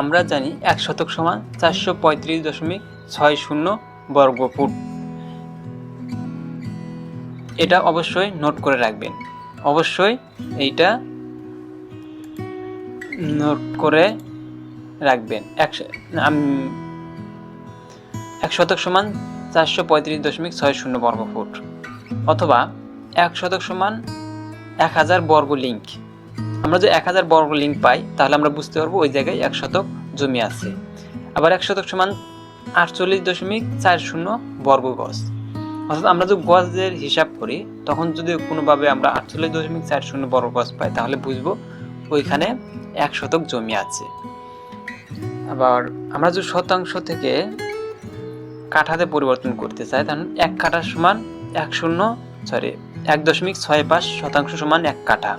আমরা জানি এক শতক সমান চারশো পঁয়ত্রিশ দশমিক ছয় শূন্য বর্গ ফুট এটা অবশ্যই নোট করে রাখবেন। অবশ্যই এইটা নোট করে রাখবেন। এক এক শতক সমান চারশো পঁয়ত্রিশ দশমিক ছয় শূন্য বর্গ ফুট অথবা এক শতক সমান এক হাজার বর্গ লিঙ্ক আমরা যদি এক হাজার বর্গ লিঙ্ক পাই, তাহলে আমরা বুঝতে পারব ওই জায়গায় এক শতক জমি আছে। আবার এক শতক সমান আটচল্লিশ দশমিক চার শূন্য বর্গ গজ। অর্থাৎ আমরা যদি গজের হিসাব করি, তখন যদি কোনোভাবে আমরা আটচল্লিশ দশমিক চার শূন্য বর্গ গজ পাই, তাহলে বুঝব ওইখানে এক শতক জমি আছে। আবার আমরা যদি শতাংশ থেকে কাঠাতে পরিবর্তন করতে চাই, তাহলে এক কাঠা সমান এক শূন্য সরি এক দশমিক ছয় পাঁচ শতাংশ সমান এক কাঠা।